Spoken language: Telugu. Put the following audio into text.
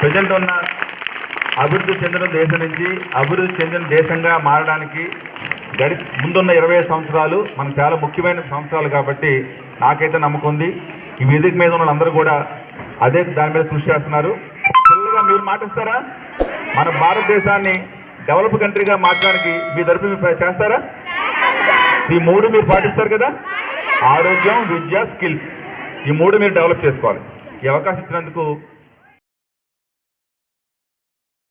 ప్రజెంట్ ఉన్న అభివృద్ధి చెందిన దేశం నుంచి అభివృద్ధి చెందిన దేశంగా మారడానికి గడి ముందున్న ఇరవై సంవత్సరాలు మనకు చాలా ముఖ్యమైన సంవత్సరాలు కాబట్టి నాకైతే నమ్మకం ఉంది. ఈ వేదిక మీద ఉన్న వాళ్ళందరూ కూడా అదే దాని మీద కృషి చేస్తున్నారు. పిల్లలుగా మీరు మాటిస్తారా? మన భారతదేశాన్ని డెవలప్ కంట్రీగా మార్చడానికి మీ తరపు చేస్తారా? ఈ మూడు మీరు పాటిస్తారు కదా? ఆరోగ్యం విద్య స్కిల్స్ ఈ మూడు మీరు డెవలప్ చేసుకోవాలి. ఈ అవకాశం ఇచ్చినందుకు